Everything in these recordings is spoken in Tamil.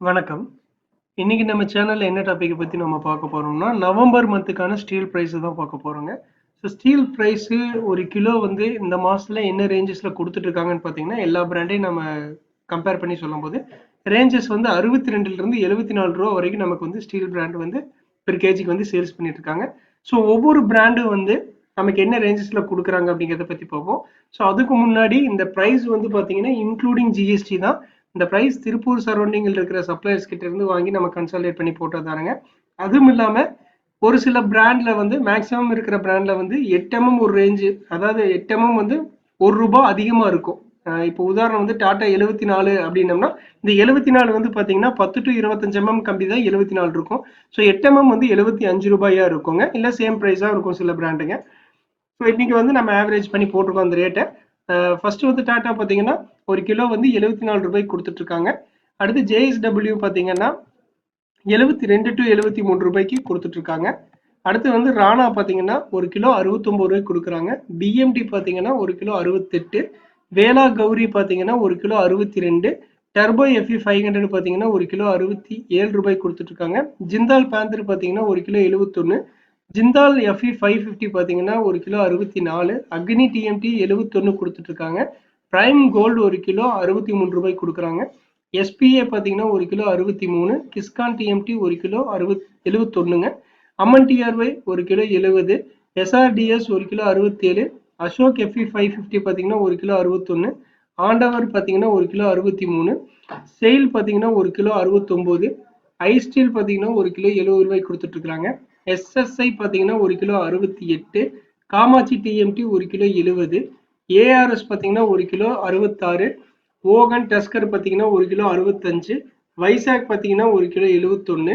வணக்கம். இன்னைக்கு நம்ம சேனல்ல என்ன டாபிக் பத்தி நம்ம பார்க்க போறோம்னா, நவம்பர் மந்த்துக்கான ஸ்டீல் பிரைஸ் தான் பார்க்க போறோங்க. ஸோ ஸ்டீல் ப்ரைஸு ஒரு கிலோ வந்து இந்த மாசத்துல என்ன ரேஞ்சஸ்ல கொடுத்துட்டு இருக்காங்கன்னு பார்த்தீங்கன்னா, எல்லா பிராண்டையும் நம்ம கம்பேர் பண்ணி சொல்லும்போது, ரேஞ்சஸ் வந்து அறுபத்தி ரெண்டில் இருந்து எழுபத்தி நாலு ரூபா வரைக்கும் நமக்கு வந்து ஸ்டீல் பிராண்ட் வந்து பெர் கேஜிக்கு வந்து சேல்ஸ் பண்ணிட்டு இருக்காங்க. ஸோ ஒவ்வொரு பிராண்டும் வந்து நமக்கு என்ன ரேஞ்சஸில் கொடுக்குறாங்க அப்படிங்கிறத பற்றி பார்ப்போம். ஸோ அதுக்கு முன்னாடி இந்த ப்ரைஸ் வந்து பார்த்தீங்கன்னா, இன்க்ளூடிங் ஜிஎஸ்டி தான். இந்த ப்ரைஸ் திருப்பூர் சரௌண்டிங்கில் இருக்கிற சப்ளையர்ஸ் கிட்ட இருந்து வாங்கி நம்ம கன்சல்டேட் பண்ணி போட்டதுதானுங்க. அதுவும் இல்லாமல் ஒரு சில பிராண்ட்ல வந்து மேக்ஸிமம் இருக்கிற பிராண்ட்ல வந்து எட்டமும் ஒரு ரேஞ்சு அதாவது எட்டமும் வந்து ஒரு ரூபாய் அதிகமாக இருக்கும். இப்போ உதாரணம் வந்து டாட்டா எழுபத்தி நாலு அப்படின்னம்னா, இந்த 74 வந்து பார்த்தீங்கன்னா பத்து டு இருபத்தஞ்சு எம்எம் கம்பி தான் 74 இருக்கும். ஸோ 8 எம்எம் வந்து ரூ. 75 இருக்குங்க. இல்லை சேம் ப்ரைஸாக இருக்கும் சில பிராண்டுங்க. ஸோ இன்னைக்கு வந்து நம்ம ஆவரேஜ் பண்ணி போட்டிருக்கோம் அந்த ரேட்டை ஃபர்ஸ்ட் வந்து டாட்டா பார்த்தீங்கன்னா ஒரு கிலோ வந்து எழுபத்தி நாலு ரூபாய் கொடுத்துட்டு இருக்காங்க அடுத்து ஜேஎஸ்டபிள்யூ பார்த்தீங்கன்னா எழுபத்தி ரெண்டு டு எழுபத்தி மூணு ரூபாய்க்கு கொடுத்துட்டு இருக்காங்க அடுத்து வந்து ராணா பார்த்தீங்கன்னா ஒரு கிலோ அறுபத்தொம்பது ரூபாய்க்கு கொடுக்குறாங்க. பிஎம்டி பார்த்தீங்கன்னா ஒரு கிலோ அறுபத்தெட்டு வேளா கௌரி பார்த்தீங்கன்னா ஒரு கிலோ அறுபத்தி ரெண்டு டர்போ எஃப்இ ஃபைவ் ஹண்ட்ரட் பார்த்தீங்கன்னா ஒரு கிலோ அறுபத்தி ஏழு ரூபாய்க்கு கொடுத்துட்ருக்காங்க. ஜிந்தால் பேந்தர் பார்த்தீங்கன்னா ஒரு கிலோ எழுபத்தொன்று ஜிந்தால் எஃப்இ ஃபைவ் ஃபிஃப்டி பார்த்தீங்கன்னா ஒரு கிலோ அறுபத்தி நாலு அக்னி டிஎம்டி எழுபத்தொன்னு கொடுத்துட்ருக்காங்க ப்ரைம் கோல்டு ஒரு கிலோ அறுபத்தி மூணு ரூபாய் கொடுக்குறாங்க எஸ்பிஏ பார்த்தீங்கன்னா ஒரு கிலோ அறுபத்தி மூணு கிஸ்கான் டிஎம்டி ஒரு கிலோ அறுபத் எழுபத்தொன்னுங்க அம்மன் டிஆர்ஒய் ஒரு கிலோ எழுபது எஸ்ஆர்டிஎஸ் ஒரு கிலோ அறுபத்தேழு அசோக் எஃப்இ ஃபைவ் ஃபிஃப்டி பார்த்தீங்கன்னா ஒரு கிலோ அறுபத்தொன்று ஆண்டவர் பார்த்தீங்கன்னா ஒரு கிலோ அறுபத்தி மூணு செயில் பார்த்தீங்கன்னா ஒரு கிலோ அறுபத்தொம்போது ஐஸ்டீல் பார்த்தீங்கன்னா ஒரு கிலோ எழுபது ரூபாய் கொடுத்துட்ருக்குறாங்க எஸ்எஸ்ஐ பார்த்தீங்கன்னா ஒரு கிலோ அறுபத்தி எட்டு காமாட்சி டிஎம்டி ஒரு கிலோ எழுவது ஏஆர்எஸ் பார்த்தீங்கன்னா ஒரு கிலோ அறுபத்தாறு ஓகன் டஸ்கர் பார்த்தீங்கன்னா ஒரு கிலோ அறுபத்தஞ்சு வைசாக் பார்த்தீங்கன்னா ஒரு கிலோ எழுபத்தொன்று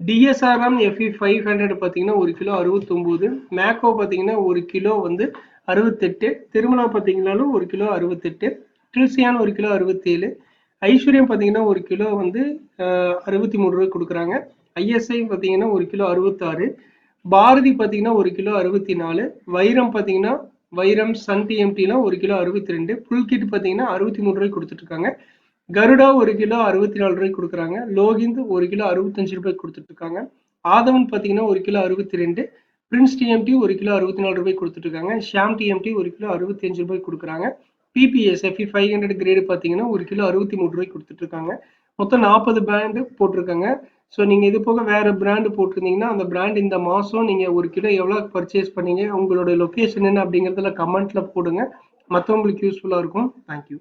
டிஎஸ்ஆர்எம் எஃப்இ ஃபைவ் ஹண்ட்ரட் பார்த்தீங்கன்னா ஒரு கிலோ அறுபத்தொம்போது மேக்கோ பார்த்தீங்கன்னா ஒரு கிலோ வந்து அறுபத்தெட்டு திருமலா பார்த்தீங்கனாலும் ஒரு கிலோ அறுபத்தெட்டு ட்ரில்சியான் ஒரு கிலோ அறுபத்தேழு ஐஸ்வர்யம் பார்த்தீங்கன்னா ஒரு கிலோ வந்து அறுபத்தி மூணு ரூபாய் கொடுக்குறாங்க ஐஎஸ்ஐ பார்த்தீங்கன்னா ஒரு கிலோ அறுபத்தாறு. பாரதி பார்த்தீங்கன்னா ஒரு கிலோ அறுபத்தி நாலு வைரம் பார்த்தீங்கன்னா வைரம் சன் டிஎம்டிலாம் ஒரு கிலோ அறுபத்தி ரெண்டு ஃபுல் பார்த்தீங்கன்னா அறுபத்தி மூணு ரூபாய் கொடுத்துட்ருக்காங்க. கருடா ஒரு கிலோ அறுபத்தி நாலு ரூபாய் கொடுக்குறாங்க. லோகிந்து ஒரு கிலோ அறுபத்தஞ்சு ரூபாய் கொடுத்துட்ருக்காங்க. ஆதவன் பார்த்தீங்கன்னா ஒரு கிலோ அறுபத்தி ரெண்டு பிரின்ஸ் டிஎம்டி ஒரு கிலோ அறுபத்தி நாலு ரூபாய் கொடுத்துட்ருக்காங்க. ஷாம் டிஎம்டி ஒரு கிலோ அறுபத்தி அஞ்சு ரூபாய் கொடுக்குறாங்க பிபிஎஸ்எஃப்இ ஃபைவ் ஹண்ட்ரட் கிரேடு பார்த்தீங்கன்னா ஒரு கிலோ அறுபத்தி மூணு ரூபாய் கொடுத்துட்ருக்காங்க. மொத்தம் நாற்பது பிராண்டு போட்டிருக்காங்க. ஸோ நீங்கள் இது போக வேறு பிராண்டு போட்டிருந்தீங்கன்னா, அந்த பிராண்ட் இந்த மாதம் நீங்கள் ஒரு கிலோ எவ்வளோ பர்ச்சேஸ் பண்ணீங்க? உங்களோட லொக்கேஷன் என்ன அப்படிங்கிறதுல கமெண்ட்டில் போடுங்க. மற்றவங்களுக்கு யூஸ்ஃபுல்லாக இருக்கும். Thank you.